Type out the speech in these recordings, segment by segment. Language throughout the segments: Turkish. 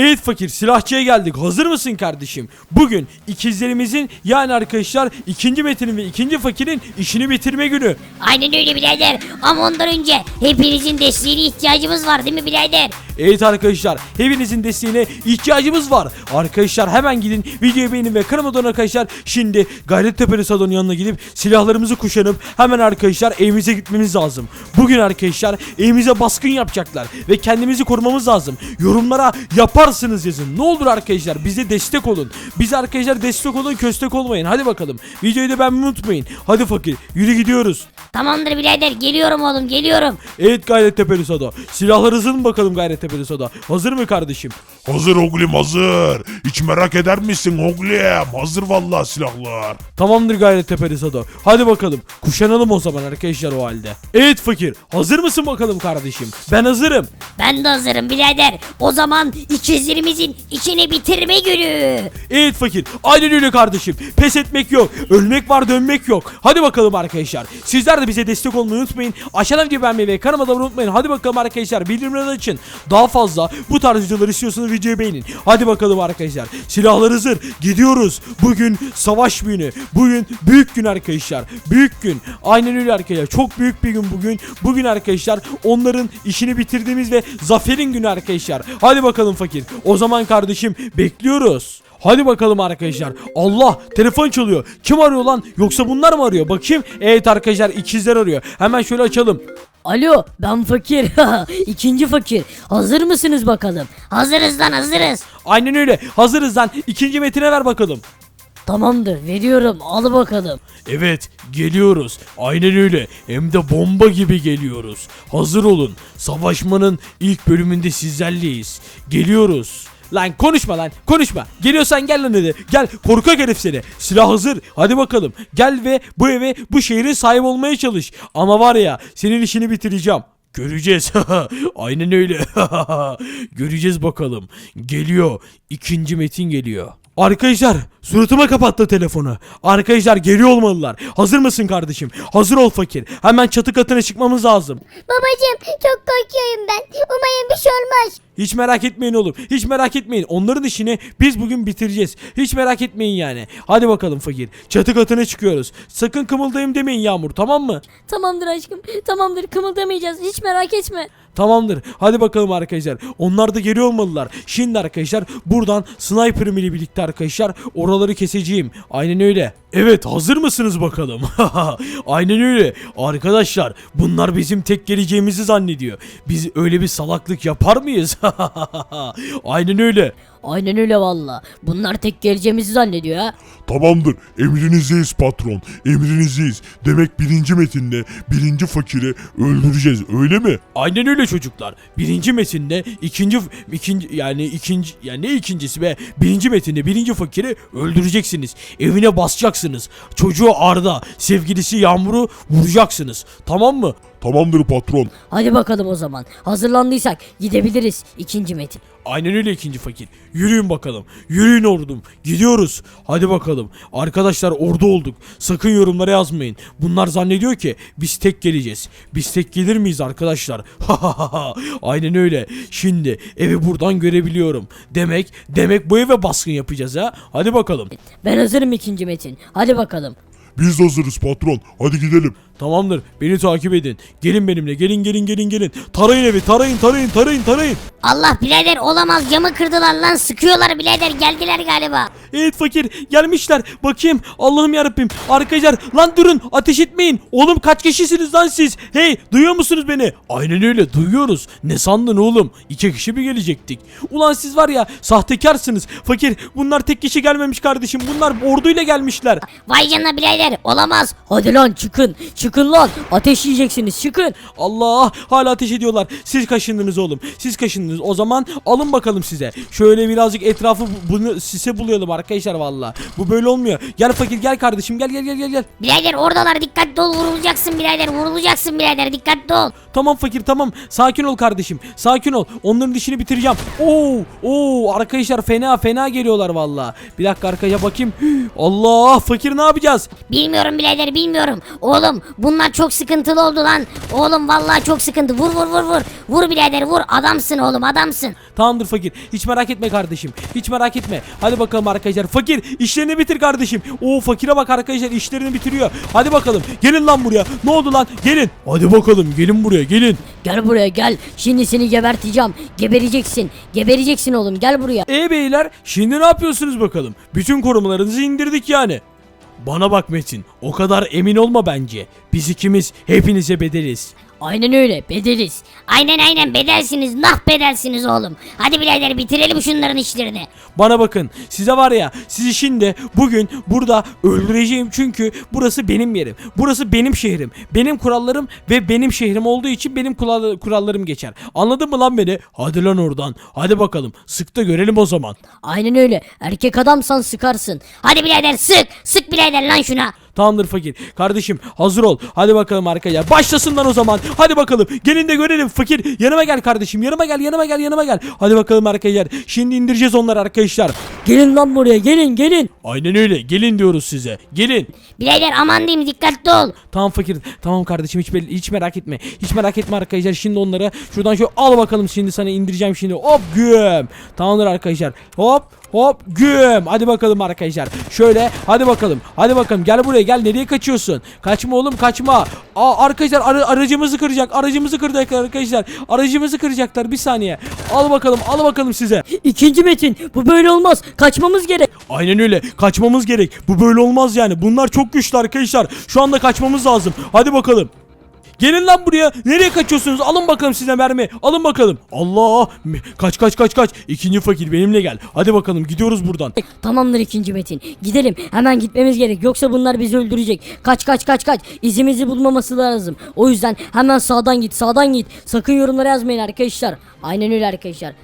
Evet fakir silahçıya geldik. Hazır mısın kardeşim? Bugün ikizlerimizin yani arkadaşlar ikinci Metin'in ve ikinci fakirin işini bitirme günü. Aynen öyle birader. Ama ondan önce hepinizin desteğine ihtiyacımız var değil mi birader? Evet arkadaşlar hepinizin desteğine ihtiyacımız var. Arkadaşlar hemen gidin videoyu beğenin ve kanalıma abone arkadaşlar. Şimdi Gayrettepe Salon'un yanına gidip silahlarımızı kuşanıp hemen arkadaşlar evimize gitmemiz lazım. Bugün arkadaşlar evimize baskın yapacaklar ve kendimizi korumamız lazım. Yorumlara yaparsınız yazın. Ne olur arkadaşlar bize destek olun. Bize arkadaşlar destek olun köstek olmayın. Hadi bakalım. Videoyu da beğenmeyi unutmayın. Hadi fakir yürü gidiyoruz. Tamamdır birader geliyorum oğlum geliyorum. Evet Gayrettepe Sada. Silahlarınızı mı bakalım Gayrettepe Sada? Hazır mı kardeşim? Hazır Oglim hazır. Hiç merak eder misin Oglim? Hazır vallahi silahlar. Tamamdır Gayrettepe Sada. Hadi bakalım. Kuşanalım o zaman arkadaşlar o halde. Evet fakir. Hazır mısın bakalım kardeşim? Ben hazırım. Ben de hazırım birader. O zaman ikizlerimizin işini bitirme günü. Evet fakir. Aynen öyle kardeşim. Pes etmek yok. Ölmek var dönmek yok. Hadi bakalım arkadaşlar. Sizler de bize destek olmayı unutmayın. Aşağıdan videoyu beğenmeyi ve kanalıma abone unutmayın. Hadi bakalım arkadaşlar. Bildirimleri açın. Daha fazla bu tarz videoları istiyorsanız videoyu beğenin. Hadi bakalım arkadaşlar. Silahlar hazır. Gidiyoruz. Bugün savaş günü. Bugün büyük gün arkadaşlar. Büyük gün. Aynen öyle arkadaşlar. Çok büyük bir gün bugün. Bugün arkadaşlar onların işini bitirdiğimiz ve zaferin günü arkadaşlar. Hadi bakalım fakir. O zaman kardeşim bekliyoruz. Hadi bakalım arkadaşlar. Allah telefon çalıyor. Kim arıyor lan? Yoksa bunlar mı arıyor? Bakayım. Evet arkadaşlar ikizler arıyor. Hemen şöyle açalım. Alo ben fakir. İkinci fakir. Hazır mısınız bakalım? Hazırız lan hazırız. Aynen öyle. Hazırız lan. İkinci metine ver bakalım. Tamamdır veriyorum al bakalım. Evet geliyoruz. Aynen öyle. Hem de bomba gibi geliyoruz. Hazır olun. Savaşmanın ilk bölümünde sizlerleyiz. Geliyoruz. Lan konuşma lan konuşma. Geliyorsan gel lan hadi. Gel korkak herif seni. Silah hazır. Hadi bakalım. Gel ve bu eve bu şehrin sahip olmaya çalış. Ama var ya senin işini bitireceğim. Göreceğiz. Aynen öyle. Göreceğiz bakalım. Geliyor. İkinci metin geliyor. Arkadaşlar suratıma kapattı telefonu. Arkadaşlar geliyor olmalılar. Hazır mısın kardeşim? Hazır ol fakir. Hemen çatı katına çıkmamız lazım. Babacım çok korkuyorum ben. Umarım bir şey olmaz. Hiç merak etmeyin oğlum. Hiç merak etmeyin. Onların işini biz bugün bitireceğiz. Hiç merak etmeyin yani. Hadi bakalım fakir. Çatı katına çıkıyoruz. Sakın kımıldayım demeyin Yağmur tamam mı? Tamamdır aşkım. Tamamdır kımıldamayacağız hiç merak etme. Tamamdır. Hadi bakalım arkadaşlar. Onlar da geri olmalılar. Şimdi arkadaşlar buradan sniper'ım ile birlikte arkadaşlar oraları keseceğim. Aynen öyle. Evet hazır mısınız bakalım? Aynen öyle. Arkadaşlar bunlar bizim tek geleceğimizi zannediyor. Biz öyle bir salaklık yapar mıyız? Aynen öyle. Aynen öyle valla. Bunlar tek geleceğimizi zannediyor ha. Tamamdır. Emrinizdeyiz patron. Emrinizdeyiz. Demek birinci metinde birinci fakiri öldüreceğiz öyle mi? Aynen öyle çocuklar. Birinci metinde ikinci ikinci yani ikinci yani ne ikincisi be? Birinci metinde birinci fakiri öldüreceksiniz. Evine basacaksınız. Çocuğu Arda, sevgilisi Yağmur'u vuracaksınız. Tamam mı? Tamamdır patron. Hadi bakalım o zaman. Hazırlandıysak gidebiliriz ikinci metin. Aynen öyle ikinci fakir. Yürüyün bakalım. Yürüyün ordum. Gidiyoruz. Hadi bakalım. Arkadaşlar ordu olduk. Sakın yorumlara yazmayın. Bunlar zannediyor ki biz tek geleceğiz. Biz tek gelir miyiz arkadaşlar? Aynen öyle. Şimdi evi buradan görebiliyorum. Demek demek bu eve baskın yapacağız ha. Hadi bakalım. Ben hazırım ikinci metin. Hadi bakalım. Biz de hazırız patron. Hadi gidelim. Tamamdır. Beni takip edin. Gelin benimle. Gelin gelin gelin gelin. Tarayın evi. Tarayın tarayın tarayın tarayın. Allah birader olamaz camı kırdılar lan sıkıyorlar birader geldiler galiba. Evet fakir gelmişler. Bakayım Allah'ım yarabbim. Arkadaşlar lan durun ateş etmeyin. Oğlum kaç kişisiniz lan siz? Hey duyuyor musunuz beni? Aynen öyle duyuyoruz. Ne sandın oğlum? İki kişi mi gelecektik? Ulan siz var ya sahtekarsınız. Fakir bunlar tek kişi gelmemiş kardeşim. Bunlar orduyla gelmişler. Vay canına birader olamaz. Hadi lan çıkın. Çıkın lan. Ateş yiyeceksiniz çıkın. Allah hala ateş ediyorlar. Siz kaşındınız oğlum. Siz kaşındınız. O zaman alın bakalım size. Şöyle birazcık etrafı bu- bunu sise bulayalım arkadaşlar valla. Bu böyle olmuyor. Gel fakir gel kardeşim gel gel gel gel gel. Birader oradalar dikkatli ol vurulacaksın birader vurulacaksın birader dikkatli ol. Tamam fakir tamam. Sakin ol kardeşim. Sakin ol. Onların işini bitireceğim. Oo, oo arkadaşlar fena fena geliyorlar valla. Bir dakika arkaya bakayım. Allah fakir ne yapacağız? Bilmiyorum birader bilmiyorum. Oğlum Bunlar çok sıkıntılı oldu lan. Oğlum vallahi çok sıkıntı. Vur vur vur vur. Vur birader vur. Adamsın oğlum adamsın. Tamamdır fakir. Hiç merak etme kardeşim. Hiç merak etme. Hadi bakalım arkadaşlar. Fakir işlerini bitir kardeşim. Oo fakire bak arkadaşlar işlerini bitiriyor. Hadi bakalım. Gelin lan buraya. Ne oldu lan? Gelin. Hadi bakalım. Gelin buraya. Gelin. Gel buraya gel. Şimdi seni geberteceğim. Gebereceksin. Gebereceksin oğlum gel buraya. E beyler şimdi ne yapıyorsunuz bakalım? Bütün korumalarınızı indirdik yani. Bana bak Metin. O kadar emin olma bence. Biz ikimiz hepinize bedeliz. Aynen öyle bedeliz. Aynen aynen bedelsiniz. Nah bedelsiniz oğlum. Hadi birader bitirelim şunların işlerini. Bana bakın size var ya sizi şimdi bugün burada öldüreceğim çünkü burası benim yerim. Burası benim şehrim. Benim kurallarım ve benim şehrim olduğu için benim kural- kurallarım geçer. Anladın mı lan beni? Hadi lan oradan. Hadi bakalım. Sık da görelim o zaman. Aynen öyle. Erkek adamsan sıkarsın. Hadi birader sık. Sık birader lan şuna. Tamamdır fakir. Kardeşim hazır ol. Hadi bakalım arkadaşlar. Başlasın lan o zaman. Hadi bakalım. Gelin de görelim. Fakir yanıma gel kardeşim. Yanıma gel yanıma gel yanıma gel. Hadi bakalım arkadaşlar. Şimdi indireceğiz onları arkadaşlar. Gelin lan buraya gelin gelin. Aynen öyle. Gelin diyoruz size. Gelin. Birader aman diyeyim dikkatli ol. Tamam fakir. Tamam kardeşim hiç belli- hiç merak etme. Hiç merak etme arkadaşlar. Şimdi onları şuradan şöyle al bakalım şimdi sana indireceğim şimdi. Hop güm. Tamamdır arkadaşlar. Hop hop güm. Hadi bakalım arkadaşlar. Şöyle hadi bakalım. Hadi bakalım gel buraya gel. Nereye kaçıyorsun? Kaçma oğlum kaçma. Aa arkadaşlar ara- aracımızı kıracak. Aracımızı kıracak arkadaşlar. Aracımızı kıracaklar. Bir saniye. Al bakalım. Al bakalım size. İkinci Metin bu böyle olmaz. Kaçmamız gerek. Aynen öyle. Kaçmamız gerek. Bu böyle olmaz yani. Bunlar çok güçlü arkadaşlar. Şu anda kaçmamız lazım. Hadi bakalım. Gelin lan buraya. Nereye kaçıyorsunuz? Alın bakalım size mermi. Alın bakalım. Allah. Kaç kaç kaç kaç. İkinci fakir benimle gel. Hadi bakalım gidiyoruz buradan. Tamamdır ikinci Metin. Gidelim. Hemen gitmemiz gerek. Yoksa bunlar bizi öldürecek. Kaç kaç kaç kaç. İzimizi bulmaması lazım. O yüzden hemen sağdan git. Sağdan git. Sakın yorumlara yazmayın arkadaşlar. Aynen öyle arkadaşlar.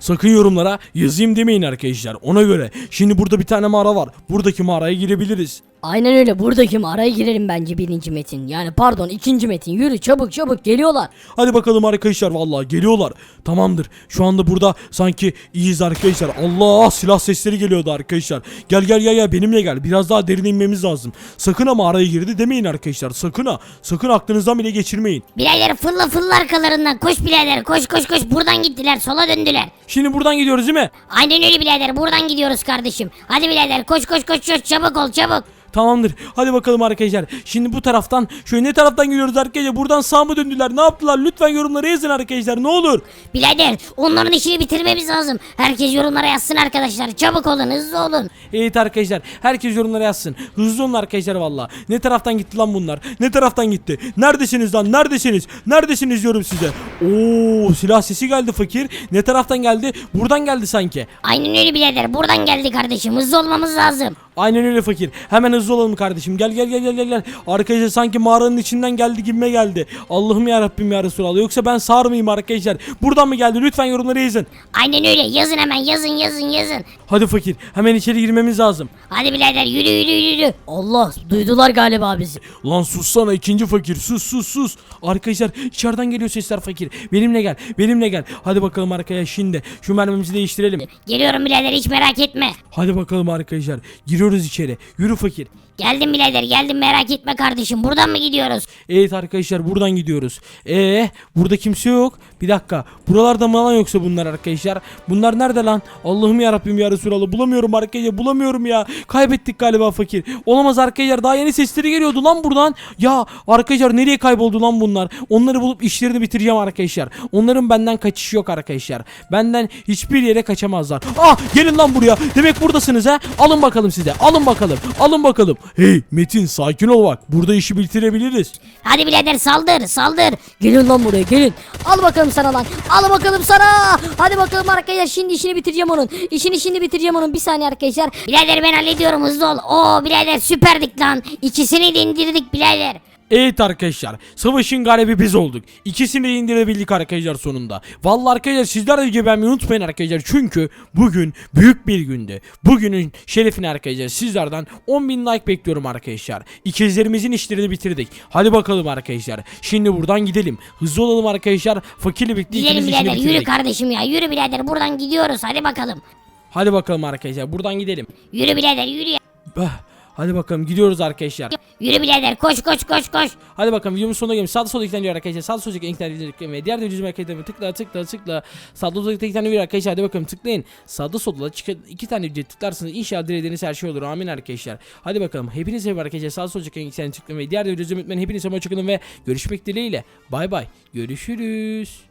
Sakın yorumlara yazayım demeyin arkadaşlar. Ona göre. Şimdi burada bir tane mağara var. Buradaki mağaraya girebiliriz. Aynen öyle. Buradaki araya girelim bence birinci Metin. Yani pardon ikinci Metin. Yürü çabuk çabuk geliyorlar. Hadi bakalım arkadaşlar vallahi geliyorlar. Tamamdır. Şu anda burada sanki iyiyiz arkadaşlar. Allah silah sesleri geliyordu arkadaşlar. Gel gel gel gel benimle gel. Biraz daha derine inmemiz lazım. Sakın ama araya girdi demeyin arkadaşlar. Sakın ha. Sakın aklınızdan bile geçirmeyin. Birader fırla fırla arkalarından. Koş birader koş koş koş. Buradan gittiler sola döndüler. Şimdi buradan gidiyoruz değil mi? Aynen öyle birader buradan gidiyoruz kardeşim. Hadi birader koş koş koş koş çabuk ol çabuk. Tamamdır. Hadi bakalım arkadaşlar. Şimdi bu taraftan şöyle ne taraftan gidiyoruz arkadaşlar? Buradan sağ mı döndüler? Ne yaptılar? Lütfen yorumlara yazın arkadaşlar. Ne olur. Birader onların işini bitirmemiz lazım. Herkes yorumlara yazsın arkadaşlar. Çabuk olun hızlı olun. Evet arkadaşlar herkes yorumlara yazsın. Hızlı olun arkadaşlar valla. Ne taraftan gitti lan bunlar? Ne taraftan gitti? Neredesiniz lan? Neredesiniz? Neredesiniz diyorum size. Oo silah sesi geldi fakir. Ne taraftan geldi? Buradan geldi sanki. Aynen öyle birader buradan geldi kardeşim. Hızlı olmamız lazım. Aynen öyle fakir. Hemen hızlı olalım kardeşim. Gel gel gel gel gel. gel. Arkadaşlar sanki mağaranın içinden geldi gibime geldi. Allah'ım ya Rabbim ya Resulallah. Yoksa ben sağır mıyım arkadaşlar? Buradan mı geldi? Lütfen yorumlara yazın. Aynen öyle yazın hemen yazın yazın yazın. Hadi fakir. Hemen içeri girmemiz lazım. Hadi birader yürü yürü yürü. Allah duydular galiba bizi. Lan sussana ikinci fakir sus sus sus. Arkadaşlar içeriden geliyor sesler fakir. Benimle gel benimle gel. Hadi bakalım arkaya şimdi şu mermimizi değiştirelim. Geliyorum birader hiç merak etme. Hadi bakalım arkadaşlar giriyoruz içeri. Yürü fakir. Geldim birader geldim merak etme kardeşim. Buradan mı gidiyoruz? Evet arkadaşlar buradan gidiyoruz. Ee burada kimse yok. Bir dakika. Buralarda mı lan yoksa bunlar arkadaşlar? Bunlar nerede lan? Allah'ım ya Rabbim ya Resulallah. Bulamıyorum arkadaşlar. Bulamıyorum ya. Kaybettik galiba fakir. Olamaz arkadaşlar. Daha yeni sesleri geliyordu lan buradan. Ya arkadaşlar nereye kayboldu lan bunlar? Onları bulup işlerini bitireceğim arkadaşlar. Onların benden kaçışı yok arkadaşlar. Benden hiçbir yere kaçamazlar. Ah gelin lan buraya. Demek buradasınız ha. Alın bakalım size. Alın bakalım. Alın bakalım. Hey Metin sakin ol bak. Burada işi bitirebiliriz. Hadi birader saldır saldır. Gelin lan buraya gelin. Al bakalım sana lan. Al bakalım sana. Hadi bakalım arkadaşlar şimdi işini bitireceğim onun. İşini şimdi bitireceğim onun. Bir saniye arkadaşlar. Birader ben hallediyorum hızlı ol. Oo birader süperdik lan. İkisini de indirdik birader. Evet arkadaşlar savaşın galibi biz olduk. İkisini de indirebildik arkadaşlar sonunda. Vallahi arkadaşlar sizler de videoyu beğenmeyi unutmayın arkadaşlar. Çünkü bugün büyük bir gündü. Bugünün şerefine arkadaşlar sizlerden 10.000 like bekliyorum arkadaşlar. İkizlerimizin işlerini bitirdik. Hadi bakalım arkadaşlar. Şimdi buradan gidelim. Hızlı olalım arkadaşlar. Fakirle birlikte Gidelim ikimiz işini birader yürü bitirdik. kardeşim ya yürü birader buradan gidiyoruz hadi bakalım. Hadi bakalım arkadaşlar buradan gidelim. Yürü birader yürü ya. Ah, Hadi bakalım gidiyoruz arkadaşlar. Yürü birader koş koş koş koş. Hadi bakalım videomuz sonuna gelmiş. Sağda solda iki tane video arkadaşlar. Sağda solda iki tane video ve diğer de videomu arkadaşlar tıkla tıkla tıkla. Sağda solda iki tane video arkadaşlar. Hadi bakalım tıklayın. Sağda solda çıkan iki tane video tıklarsınız. İnşallah dilediğiniz her şey olur. Amin arkadaşlar. Hadi bakalım. Hepinize iyi arkadaşlar. Sağda solda iki tane tıklayın ve diğer de videomu unutmayın. Hepinize hoşçakalın ve görüşmek dileğiyle. Bay bay. Görüşürüz.